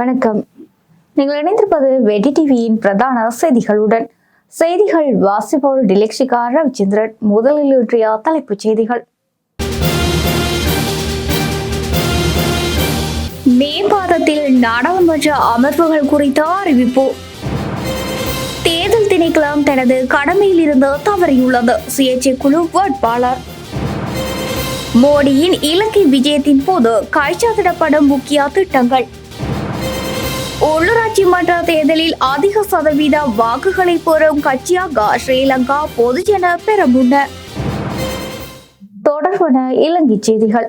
வணக்கம். நீங்கள் இணைந்திருப்பது வெடி டிவியின் பிரதான செய்திகளுடன். செய்திகள் வாசிப்பவர் டிலெக்ஷிகா ரவிச்சந்திரன். முதலில் இன்றைய தலைப்புச் செய்திகள். மே மாதத்தில் நாடாளுமன்ற அமர்வுகள் குறித்த அறிவிப்பு. தேர்தல் திணைக்களம் தனது கடமையில் இருந்து தவறியுள்ளது. சுயேட்சை குழு வேட்பாளர். மோடியின் இலங்கை விஜயத்தின் போது கைச்சாத்திடப்படும் முக்கிய திட்டங்கள். உள்ளூராட்சி மன்ற தேர்தலில் அதிக சதவீத வாக்குகளை பெறும் கட்சியாக ஸ்ரீலங்கா பொதுஜன பெறமுன்ன தொடர்பான இலங்கை செய்திகள்.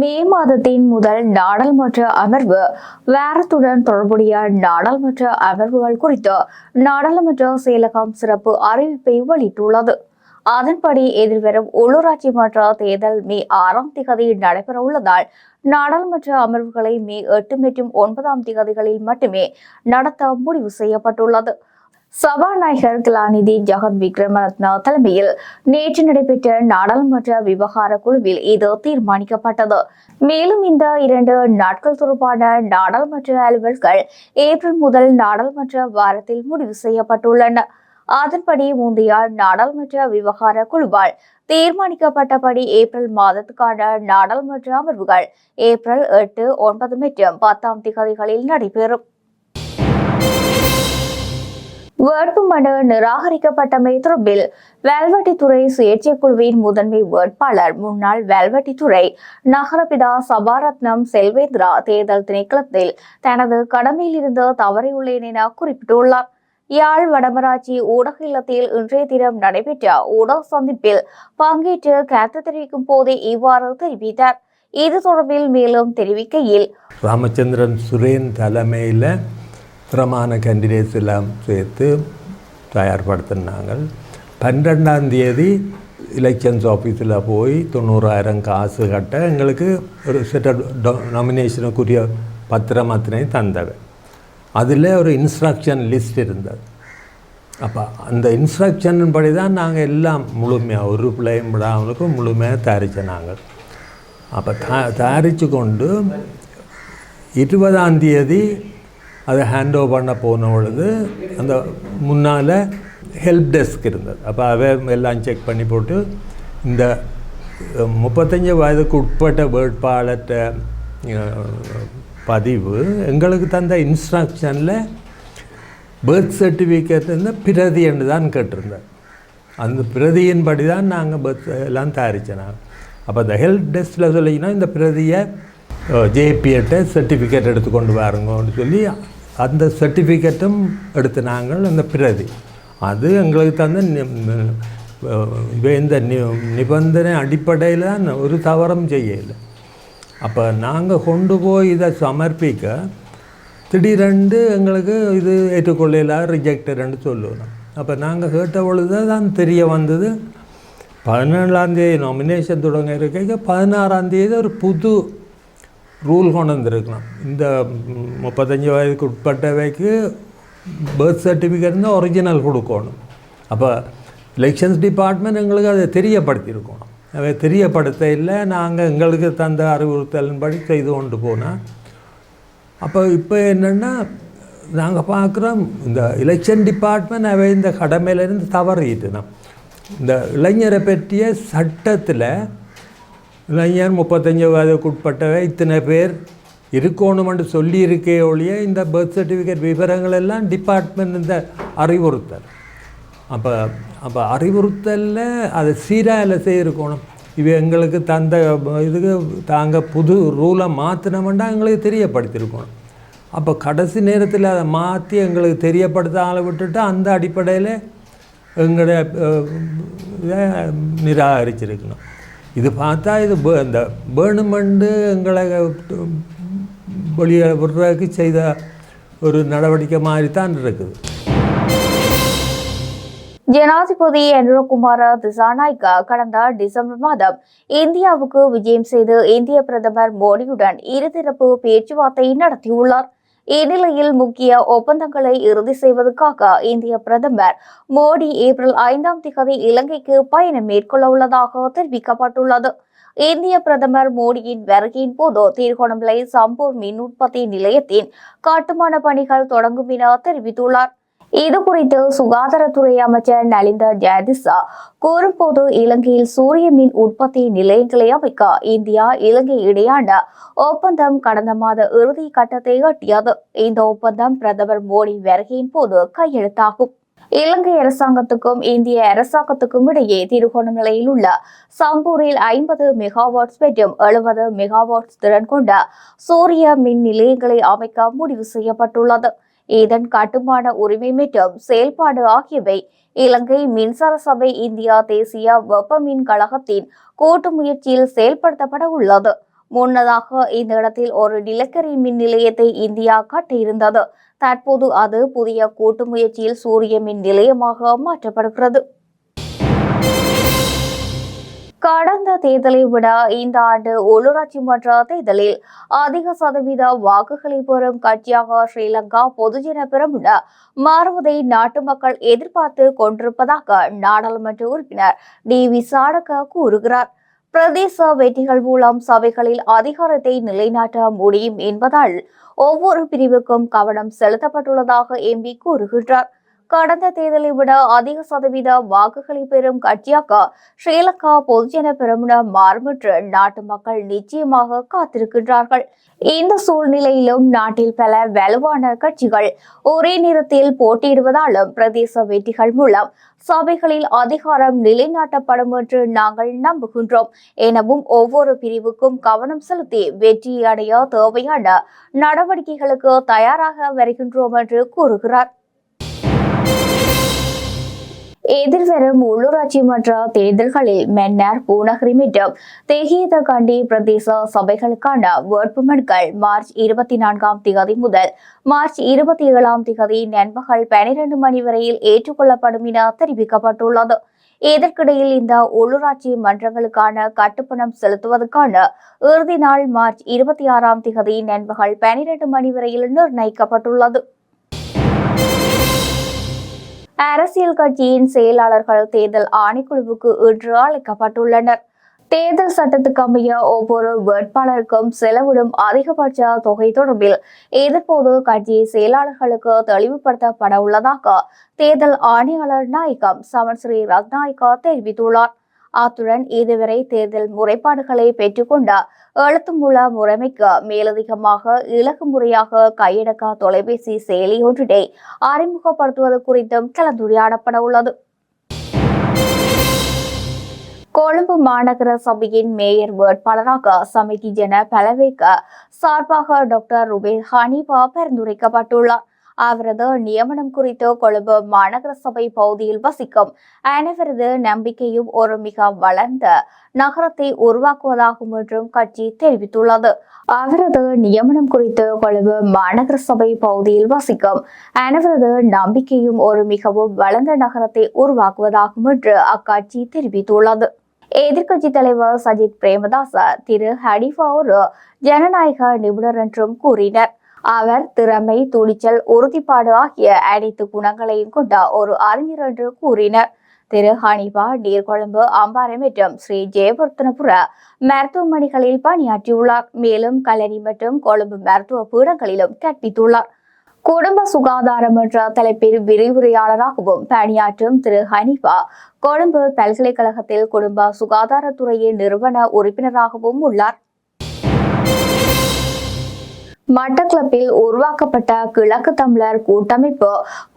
மே மாதத்தின் முதல் நாடாளுமன்ற அமர்வு வாரத்துடன் தொடர்புடைய நாடாளுமன்ற அமர்வுகள் குறித்து நாடாளுமன்ற செயலகம் சிறப்பு அறிவிப்பை வெளியிட்டுள்ளது. அதன்படி எதிர்வரும் உள்ளூராட்சி மன்ற தேர்தல் மே ஆறாம் திகதி நடைபெற உள்ளதால் நாடாளுமன்ற அமர்வுகளை மே எட்டு மற்றும் ஒன்பதாம் திகதிகளில் மட்டுமே நடத்த முடிவு செய்யப்பட்டுள்ளது. சபாநாயகர் கலாநிதி ஜெகத் விக்ரமரத்னா தலைமையில் நேற்று நடைபெற்ற நாடாளுமன்ற விவகார குழுவில் இது தீர்மானிக்கப்பட்டது. மேலும் இந்த இரண்டு நாட்கள் தொடர்பான நாடாளுமன்ற அலுவல்கள் ஏப்ரல் முதல் நாடாளுமன்ற வாரத்தில் முடிவு செய்யப்பட்டுள்ளன. அதன்படி முந்தைய நாடாளுமன்ற விவகார குழுவால் தீர்மானிக்கப்பட்டபடி ஏப்ரல் மாதத்துக்கான நாடாளுமன்ற அமர்வுகள் ஏப்ரல் எட்டு ஒன்பது மற்றும் பத்தாம் திகதிகளில் நடைபெறும். வேட்புமனு நிராகரிக்கப்பட்டமை தொடர்பில் வேல்வெட்டித்துறை சுயேட்சை குழுவின் முதன்மை வேட்பாளர் முன்னாள் வேல்வெட்டித்துறை நகரபிதா சபாரத்னம் செல்வேந்திரா தேர்தல் திணைக்களத்தில் தனது கடமையில் இருந்து தவறியுள்ளேன் என குறிப்பிட்டுள்ளார். யாழ் வடமராட்சி ஊடக இல்லத்தில் இன்றைய தினம் நடைபெற்ற ஊடக சந்திப்பில் பங்கேற்று கருத்து தெரிவிக்கும் போதே இவ்வாறு தெரிவித்தார். இது தொடர்பில் மேலும் தெரிவிக்கையில் ராமச்சந்திரன் சுரேன் தலைமையில் பிரமாண கேண்டிடேட்ஸ் எல்லாம் சேர்த்து தயார்படுத்தினாங்க பன்னெண்டாம் தேதி எலெக்ஷன்ஸ் ஆஃபீஸில் போய் தொண்ணூறாயிரம் காசு கட்ட எங்களுக்கு ஒரு செட்ட நாமினேஷனுக்குரிய பத்திரம் அத்தனை தந்தவை அதில் ஒரு இன்ஸ்ட்ரக்ஷன் லிஸ்ட் இருந்தது. அப்போ அந்த இன்ஸ்ட்ரக்ஷன் படி தான் நாங்கள் எல்லாம் முழுமையாக ஒரு பிள்ளையும் விடாமலுக்கும் முழுமையாக தயாரித்த நாங்கள். அப்போ த தயாரித்து கொண்டு இருபதாம் தேதி அதை ஹேண்ட் ஓவர் பண்ண போன பொழுது அந்த முன்னால் ஹெல்ப் டெஸ்க் இருந்தது. அப்போ அவை எல்லாம் செக் பண்ணி போட்டு இந்த முப்பத்தஞ்சு வயதுக்கு உட்பட்ட வேட்பாளர்கிட்ட பதிவு. எங்களுக்கு தந்த இன்ஸ்ட்ரக்ஷனில் பர்த் சர்டிஃபிகேட்டு வந்து பிரதி என்று தான் கேட்டிருந்தேன் அந்த பிரதியின்படி தான் நாங்கள் பர்த் எல்லாம் தயாரித்தோம் அப்போ இந்த ஹெல்ப் டெஸ்ட்டில் சொல்லிங்கன்னா இந்த பிரதியை ஜேபிஎட்டை சர்டிஃபிகேட் எடுத்துக்கொண்டு வாருங்கன்னு சொல்லி அந்த சர்டிஃபிகேட்டும் எடுத்து நாங்கள் அந்த பிரதி. அது எங்களுக்கு தந்த இந்த நி நிபந்தனை அடிப்படையில் தான் ஒரு தவறும் செய்யலை. அப்போ நாங்கள் கொண்டு போய் இதை சமர்ப்பிக்க திடீரெண்டு எங்களுக்கு இது ஏற்றுக்கொள்ளல ரிஜெக்டடுன்னு சொல்லுவோம். அப்போ நாங்கள் கேட்ட பொழுது தான் தெரிய வந்தது. பதினேழாந்தேதி நாமினேஷன் தொடங்க இருக்க பதினாறாந்தேதி ஒரு புது ரூல் கொண்டு வந்திருக்கலாம். இந்த முப்பத்தஞ்சு வயதுக்கு உட்பட்டவைக்கு பர்த் சர்டிஃபிகேட் தான் ஒரிஜினல் கொடுக்கணும். அப்போ எலெக்ஷன்ஸ் டிபார்ட்மெண்ட் எங்களுக்கு அதை தெரியப்படுத்தியிருக்கணும். தெரியப்படுத்த இல்லை. நாங்கள் எங்களுக்கு தந்த அறிவுறுத்தலின்படி செய்து கொண்டு போனால் அப்போ இப்போ என்னென்னா நாங்கள் பார்க்குறோம் இந்த எலெக்ஷன் டிபார்ட்மெண்ட் அவை இந்த கடமையிலேருந்து தவறிட்டுனோம் இந்த இளைஞரை பற்றிய சட்டத்தில் இளைஞர் முப்பத்தஞ்சு வயதுக்கு உட்பட்டவை இத்தனை பேர் இருக்கணுமென்று சொல்லியிருக்கே ஒழிய இந்த பர்த் சர்டிஃபிகேட் விவரங்கள் எல்லாம் டிபார்ட்மெண்ட் இந்த அறிவுறுத்தல். அப்போ அப்போ அறிவுறுத்தலில் அதை சீராக செய்யிருக்கணும் இவ எங்களுக்கு தந்த இதுக்கு தாங்க புது ரூலை மாற்றினோம்னா எங்களுக்கு தெரியப்படுத்தியிருக்கணும். அப்போ கடைசி நேரத்தில் அதை மாற்றி எங்களுக்கு தெரியப்படுத்தாமல விட்டுட்டு அந்த அடிப்படையில் எங்களை இதை நிராகரிச்சிருக்கணும். இது பார்த்தா இது இந்த வேணுமெண்டு எங்களை வெளியே விடுறதுக்கு செய்த ஒரு நடவடிக்கை மாதிரி தான் இருக்குது. ஜனாதிபதி என்ரோகுமார திசாநாய்கா கடந்த டிசம்பர் மாதம் இந்தியாவுக்கு விஜயம் செய்து இந்திய பிரதமர் மோடியுடன் இருதரப்பு பேச்சுவார்த்தை நடத்தியுள்ளார். இந்நிலையில் முக்கிய ஒப்பந்தங்களை இறுதி செய்வதற்காக இந்திய பிரதமர் மோடி ஏப்ரல் ஐந்தாம் திகதி இலங்கைக்கு பயணம் மேற்கொள்ள உள்ளதாக தெரிவிக்கப்பட்டுள்ளது. இந்திய பிரதமர் மோடியின் வருகையின் போது திருகோணமலை சம்பூர் மின் உற்பத்தி நிலையத்தின் கட்டுமான பணிகள் தொடங்கும் என தெரிவித்துள்ளார். இது குறித்து சுகாதாரத்துறை அமைச்சர் நலிந்த ஜெயதிசா கூறும்போது இலங்கையில் சூரிய மின் உற்பத்தி நிலையங்களை அமைக்க இந்தியா இலங்கை இடையான ஒப்பந்தம் கடந்த மாத இறுதி கட்டத்தை எட்டியது. இந்த ஒப்பந்தம் பிரதமர் மோடி வருகையின் போது கையெழுத்தாகும். இலங்கை அரசாங்கத்துக்கும் இந்திய அரசாங்கத்துக்கும் இடையே திருகோணமலையில் உள்ள சம்பூரில் ஐம்பது மெகாவாட்ஸ் மற்றும் எழுபது மெகாவாட்ஸ் திறன் கொண்ட சூரிய மின் நிலையங்களை அமைக்க முடிவு செய்யப்பட்டுள்ளது. இதன் கட்டுமான உரிமை மற்றும் செயல்பாடு ஆகியவை இலங்கை மின்சார சபை இந்தியா தேசிய வெப்பமின் கழகத்தின் கூட்டு முயற்சியில் செயல்படுத்தப்பட உள்ளது. முன்னதாக இந்த இடத்தில் ஒரு நிலக்கரி மின் நிலையத்தை இந்தியா கட்டியிருந்தது. தற்போது அது புதிய கூட்டு முயற்சியில் சூரிய மின் நிலையமாக மாற்றப்படுகிறது. கடந்த தேர்தலை விட இந்த ஆண்டு உள்ளூராட்சி மன்ற தேர்தலில் அதிக சதவீத வாக்குகளை பெறும் கட்சியாக ஸ்ரீலங்கா பொதுஜன பெரமுன மாறுவதை நாட்டு மக்கள் எதிர்பார்த்து கொண்டிருப்பதாக நாடாளுமன்ற உறுப்பினர் டி வி சாடக கூறுகிறார். பிரதேச வெற்றிகள் மூலம் சபைகளில் அதிகாரத்தை நிலைநாட்ட முடியும் என்பதால் ஒவ்வொரு பிரிவுக்கும் கவனம் செலுத்தப்பட்டுள்ளதாக எம்பி கூறுகின்றார். கடந்த தேர்தலை விட அதிக சதவீத வாக்குகளை பெறும் கட்சியாக ஸ்ரீலங்கா பொதுஜன பெரமுன மாறுமற்று நாட்டு மக்கள் நிச்சயமாக காத்திருக்கின்றார்கள். இந்த சூழ்நிலையிலும் நாட்டில் பல வலுவான கட்சிகள் ஒரே நேரத்தில் போட்டியிடுவதாலும் பிரதேச வெற்றிகள் மூலம் சபைகளில் அதிகாரம் நிலைநாட்டப்படும் என்று நாங்கள் நம்புகின்றோம். எனவும் ஒவ்வொரு பிரிவுக்கும் கவனம் செலுத்தி வெற்றி அடைய தேவையான நடவடிக்கைகளுக்கு தயாராக வருகின்றோம் என்று கூறுகிறார். எதிர்வரும் உள்ளூராட்சி மன்ற தேர்தல்களில் மன்னார் பூநகரி மற்றும் தேகியதகண்டி பிரதேச சபைகளுக்கான வேட்புமனுக்கள் மார்ச் இருபத்தி நான்காம் தேதி முதல் மார்ச் இருபத்தி ஏழாம் தேதி நண்பகல் பனிரெண்டு மணி வரையில் ஏற்றுக்கொள்ளப்படும் என தெரிவிக்கப்பட்டுள்ளது. இதற்கிடையில் இந்த உள்ளூராட்சி மன்றங்களுக்கான கட்டுப்பணம் செலுத்துவதற்கான இறுதி நாள் மார்ச் இருபத்தி ஆறாம் தேதி நண்பகல் பனிரெண்டு மணி வரையில் நிர்ணயிக்கப்பட்டுள்ளது. அரசியல் கட்சியின் செயலாளர்கள் தேர்தல் ஆணைக்குழுவுக்கு இன்று அழைக்கப்பட்டுள்ளனர். தேர்தல் சட்டத்துக்கு அமைய ஒவ்வொரு வேட்பாளருக்கும் செலவிடும் அதிகபட்ச தொகை தொடர்பில் இதற்போது கட்சி செயலாளர்களுக்கு தெளிவுபடுத்தப்பட உள்ளதாக தேர்தல் ஆணையாளர் நாயகம் சமன் ஸ்ரீ ரத்நாயக்கா தெரிவித்துள்ளார். அத்துடன் இதுவரை தேர்தல் முறைப்பாடுகளை பெற்றுக்கொண்ட எழுத்துமூல முறைமைக்கு மேலதிகமாக இலக்கு முறையாக கையடக்க தொலைபேசி செயலி ஒன்றினை அறிமுகப்படுத்துவது குறித்தும் கலந்துரையாடப்பட உள்ளது. கொழும்பு மாநகர சபையின் மேயர் வேட்பாளராக சமிதி ஜன பலவேக்க சார்பாக டாக்டர் ருபே ஹனீபா பரிந்துரைக்கப்பட்டுள்ளார். அவரது நியமனம் குறித்து கொழும்பு மாநகர சபை பகுதியில் வசிக்கும் அனைவரது நம்பிக்கையும் ஒரு மிக வளர்ந்த நகரத்தை உருவாக்குவதாகும் என்றும் கட்சி தெரிவித்துள்ளது. அவரது நியமனம் குறித்து கொழும்பு மாநகர சபை பகுதியில் வசிக்கும் அனைவரது நம்பிக்கையும் ஒரு மிகவும் வளர்ந்த நகரத்தை உருவாக்குவதாகும் என்று அக்கட்சி தெரிவித்துள்ளது. எதிர்க்கட்சி தலைவர் சஜித் பிரேமதாச திரு ஹடிஃபா ஒரு ஜனநாயக நிபுணர் என்றும் கூறினர். அவர் திறமை துணிச்சல் உறுதிப்பாடு ஆகிய அனைத்து குணங்களையும் கொண்ட ஒரு அறிஞர் என்று கூறினர். திரு. ஹனிபா நீர்கொழும்பு அம்பாறை மற்றும் ஸ்ரீ. ஜெயவர்த்தனபுர மருத்துவமனைகளில் பணியாற்றியுள்ளார். மேலும் கல்லணி மற்றும் கொழும்பு மருத்துவ பீடங்களிலும் கற்பித்துள்ளார். குடும்ப சுகாதாரம் என்ற தலைப்பில் விரிவுரையாளராகவும் பணியாற்றும் திரு. ஹனிபா கொழும்பு பல்கலைக்கழகத்தில் குடும்ப சுகாதாரத்துறையின் நிறுவன உறுப்பினராகவும் உள்ளார். மட்டக்களப்பில் உருவாக்கப்பட்ட கிழக்கு தமிழர் கூட்டமைப்பு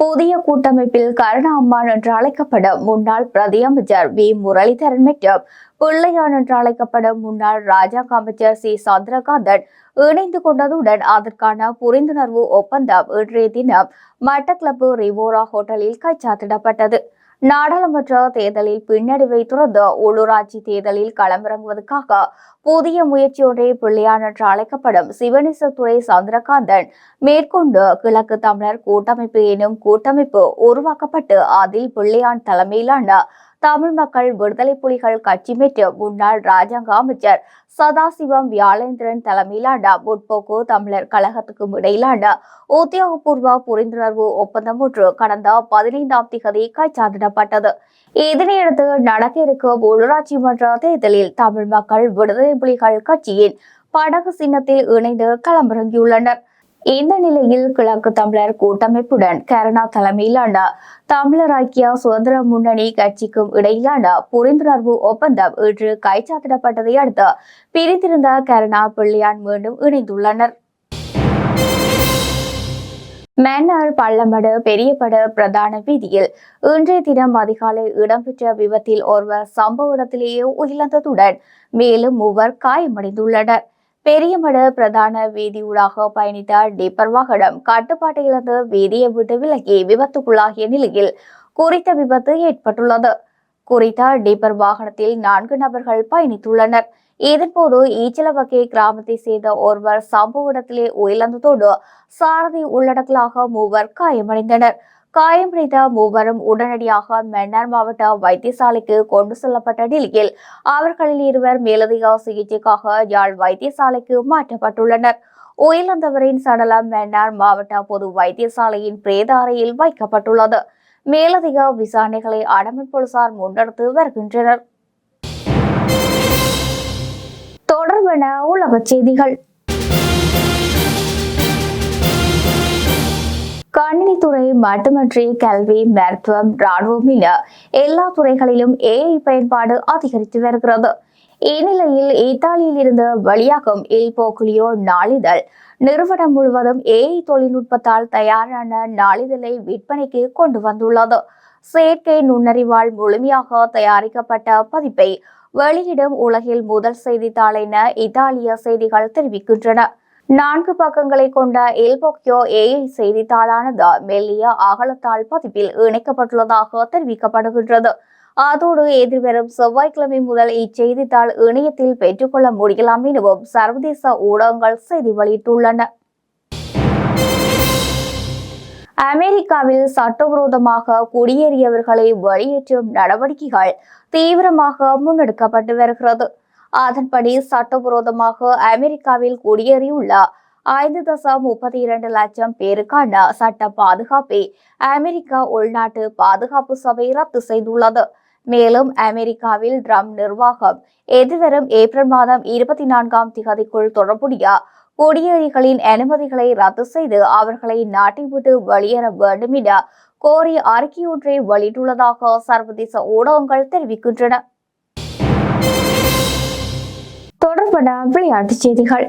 புதிய கூட்டமைப்பில் கருணாம்மான் என்று அழைக்கப்படும் முன்னாள் பிரதியமைச்சர் வி. முரளிதரன் மற்றும் பிள்ளையான் என்று அழைக்கப்படும் முன்னாள் ராஜாங்க அமைச்சர் சி. சந்திரகாந்தன் இணைந்து கொண்டதுடன் அதற்கான புரிந்துணர்வு ஒப்பந்தம் இன்றைய தினம் மட்டக்களப்பு ரிவோரா ஹோட்டலில் கைச்சாத்திடப்பட்டது. நாடாளுமன்ற தேர்தலில் பின்னடைவை தொடர்ந்து உள்ளூராட்சி தேர்தலில் களமிறங்குவதற்காக புதிய முயற்சி ஒன்றை பிள்ளையான் என்று அழைக்கப்படும் சிவனேசத்துறை சந்திரகாந்தன் மேற்கொண்டு கிழக்கு தமிழர் கூட்டமைப்பு எனும் கூட்டமைப்பு உருவாக்கப்பட்டு அதில் பிள்ளையான் தலைமையிலான தமிழ் மக்கள் விடுதலை புலிகள் கட்சி பெற்று முன்னாள் ராஜாங்க அமைச்சர் சதாசிவம் வியாழேந்திரன் தலைமையிலான முற்போக்கு தமிழர் கழகத்துக்கும் இடையிலான உத்தியோகபூர்வ புரிந்துணர்வு ஒப்பந்தம் ஒன்று கடந்த பதினைந்தாம் திகதி கைச்சாத்திடப்பட்டது. இதனையடுத்து நடக்க இருக்கும் உள்ளூராட்சி மன்ற தேர்தலில் தமிழ் மக்கள் விடுதலை புலிகள் கட்சியின் படகு சின்னத்தில் இணைந்து களமிறங்கியுள்ளனர். இந்த நிலையில் கிழக்கு தமிழர் கூட்டமைப்புடன் கருணா தலைமையிலான தமிழர் ஐக்கிய சுதந்திர முன்னணி கட்சிக்கும் இடையிலான புரிந்துணர்வு ஒப்பந்தம் இன்று கைச்சாத்திடப்பட்டதை அடுத்து பிரிந்திருந்த கருணா பிள்ளையான் மீண்டும் இணைந்துள்ளனர். மன்னர் பள்ளமடு பெரியபடு பிரதான வீதியில் இன்றைய தினம் அதிகாலை இடம்பெற்ற விபத்தில் ஒருவர் சம்பவ இடத்திலேயே உயிரிழந்ததுடன் மேலும் மூவர் காயமடைந்துள்ளனர். பெரியமடு பிரதான வீதியூடாக பயணித்த டிப்பர் வாகனம் கட்டுப்பாட்டை இழந்து வீதியை விட்டு விலகி விபத்துக்குள்ளாகிய நிலையில் குறித்த விபத்து ஏற்பட்டுள்ளது. குறித்த டிப்பர் வாகனத்தில் நான்கு நபர்கள் பயணித்துள்ளனர். இதன்போது ஈச்சலவகை கிராமத்தை சேர்ந்த ஒருவர் சம்பவ இடத்திலே உயிரிழந்ததோடு சாரதி உள்ளடக்கலாக மூவர் காயமடைந்தனர். காயமடைந்த மூவரும் உடனடியாக மன்னார் மாவட்ட வைத்தியசாலைக்கு கொண்டு செல்லப்பட்ட நிலையில் அவர்களில் இருவர் மேலதிக சிகிச்சைக்காக யாழ் வைத்தியசாலைக்கு மாற்றப்பட்டுள்ளனர். உயிரிழந்தவரின் சடலம் மன்னார் மாவட்ட பொது வைத்தியசாலையின் பிரேத அறையில் வைக்கப்பட்டுள்ளது. மேலதிக விசாரணைகளை அடமன் போலீசார் முன்னெடுத்து வருகின்றனர். தொடர்பென உலகச் செய்திகள். கணினித்துறை மட்டுமன்றி கல்வி மருத்துவம் ராணுவம் என எல்லா துறைகளிலும் ஏஐ பயன்பாடு அதிகரித்து வருகிறது. இந்நிலையில் இத்தாலியில் இருந்து வெளியாகும் இல் போக்குலியோ நாளிதழ் நிறுவனம் முழுவதும் ஏஐ தொழில்நுட்பத்தால் தயாரான நாளிதழை விற்பனைக்கு கொண்டு வந்துள்ளது. செயற்கை நுண்ணறிவால் முழுமையாக தயாரிக்கப்பட்ட பதிப்பை வெளியிடும் உலகில் முதல் செய்தித்தாள் என இத்தாலிய செய்திகள் தெரிவிக்கின்றன. நான்கு பக்கங்களை கொண்ட எல்போக்கியோ ஏஐ செய்தித்தாளானது மெல்லிய அகலத்தாள் பதிப்பில் இணைக்கப்பட்டுள்ளதாக தெரிவிக்கப்படுகின்றது. அதோடு எதிர்வரும் செவ்வாய்க்கிழமை முதல் இச்செய்தித்தாள் இணையத்தில் பெற்றுக்கொள்ள முடியலாம் எனவும் சர்வதேச ஊடகங்கள் செய்தி வெளியிட்டுள்ளன. அமெரிக்காவில் சட்டவிரோதமாக குடியேறியவர்களை வெளியேற்றும் நடவடிக்கைகள் தீவிரமாக முன்னெடுக்கப்பட்டு வருகிறது. அதன்படி சட்டவிரோதமாக அமெரிக்காவில் குடியேறியுள்ள ஐந்து தசம் முப்பத்தி இரண்டு லட்சம் பேருக்கான சட்ட பாதுகாப்பை அமெரிக்கா உள்நாட்டு பாதுகாப்பு சபை ரத்து செய்துள்ளது. மேலும் அமெரிக்காவில் ட்ரம்ப் நிர்வாகம் எதிர்வரும் ஏப்ரல் மாதம் இருபத்தி நான்காம் திகதிக்குள் தொடர்புடைய குடியேறிகளின் அனுமதிகளை ரத்து செய்து அவர்களை நாட்டை விட்டு வெளியேற வேண்டும் என கோரி அறிக்கையொன்றை வெளியிட்டுள்ளதாக சர்வதேச ஊடகங்கள் தெரிவிக்கின்றன. உட்பட விளையாட்டுச் செய்திகள்.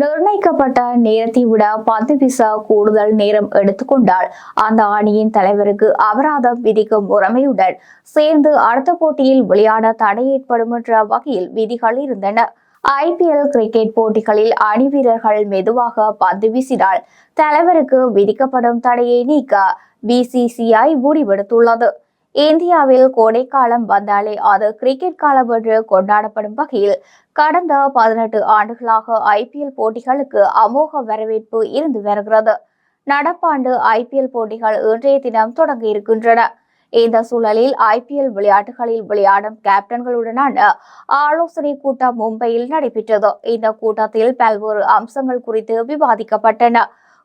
நிர்ணயிக்கப்பட்ட நேரத்தை விட பத்து விசா கூடுதல் நேரம் எடுத்துக்கொண்டால் அந்த அணியின் தலைவருக்கு அபராதம் விதிக்கும் முறைமையுடன் சேர்ந்து அடுத்த போட்டியில் விளையாட தடை ஏற்படும் என்ற வகையில் விதிகள் இருந்தன. ஐபிஎல் கிரிக்கெட் போட்டிகளில் அணி வீரர்கள் மெதுவாக பந்து வீசினால் தலைவருக்கு விதிக்கப்படும் தடையை நீக்க பிசிசிஐ முடிவெடுத்துள்ளது. இந்தியாவில் கோடைக்காலம் வந்தாலே அது கிரிக்கெட் காலம் என்று கொண்டாடப்படும் வகையில் கடந்த பதினெட்டு ஆண்டுகளாக ஐபிஎல் போட்டிகளுக்கு அமோக வரவேற்பு இருந்து வருகிறது. நடப்பாண்டு ஐபிஎல் போட்டிகள் இன்றைய தினம் தொடங்க இருக்கின்றன. இந்த சூழலில் ஐபிஎல் விளையாட்டுகளில் விளையாடும் கேப்டன்களுடனான ஆலோசனை கூட்டம் மும்பையில் நடைபெற்றது. இந்த கூட்டத்தில் பல்வேறு அம்சங்கள் குறித்து விவாதிக்கப்பட்டன.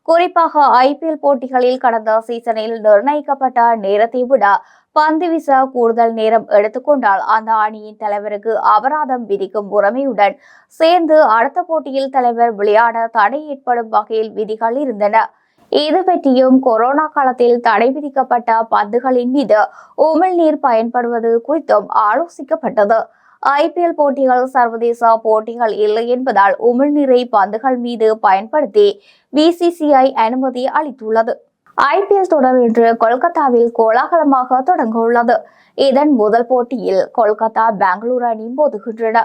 குறிப்பாக ஐபிஎல் போட்டிகளில் கடந்த சீசனில் நிர்ணயிக்கப்பட்ட நேரத்தை விட பந்து வீச கூடுதல் நேரம் எடுத்துக்கொண்டால் அந்த அணியின் தலைவருக்கு அபராதம் விதிக்கும் உரிமையுடன் சேர்ந்து அடுத்த போட்டியில் தலைவர் விளையாட தடை ஏற்படும் வகையில் விதிகள் இருந்தன. இது பற்றியும் கொரோனா காலத்தில் தடை விதிக்கப்பட்ட பந்துகளின் மீது உமிழ்நீர் பயன்படுவது குறித்தும் ஆலோசிக்கப்பட்டது. ஐபிஎல் போட்டிகள் சர்வதேச போட்டிகள் இல்லை என்பதால் உமிழ்நீரை பந்துகள் மீது பயன்படுத்தி பிசிசிஐ அனுமதி அளித்துள்ளது. ஐபிஎல் தொடர் இன்று கொல்கத்தாவில் கோலாகலமாக தொடங்க உள்ளது இதன் முதல் போட்டியில் கொல்கத்தா பெங்களூரு அணி மோதுகின்றன.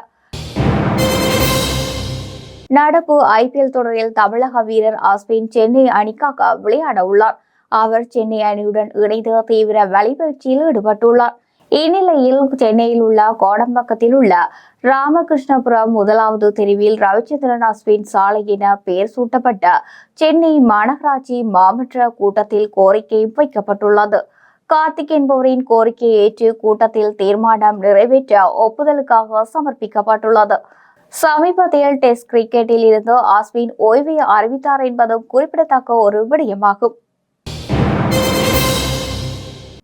நடப்பு ஐபிஎல் தொடரில் தமிழக வீரர் ஆஸ்பின் சென்னை அணிக்காக விளையாட உள்ளார் அவர் சென்னை அணியுடன் இணைந்து தீவிர வலைபயிற்சியில் ஈடுபட்டுள்ளார். இந்நிலையில் சென்னையில் உள்ள கோடம்பாக்கத்தில் உள்ள ராமகிருஷ்ணபுரம் முதலாவது தெருவில் ரவிச்சந்திரன் அஸ்வின் சாலை என பெயர் சூட்டப்பட்ட சென்னை மாநகராட்சி மாவட்ட கூட்டத்தில் கோரிக்கை வைக்கப்பட்டுள்ளது. கார்த்திக் என்பவரின் கோரிக்கையை ஏற்று கூட்டத்தில் தீர்மானம் நிறைவேற்ற ஒப்புதலுக்காக சமர்ப்பிக்கப்பட்டுள்ளது. சமீபத்தில் டெஸ்ட் கிரிக்கெட்டில் இருந்து அஸ்வின் ஓய்வை அறிவித்தார் என்பதும் குறிப்பிடத்தக்க ஒரு விடயமாகும்.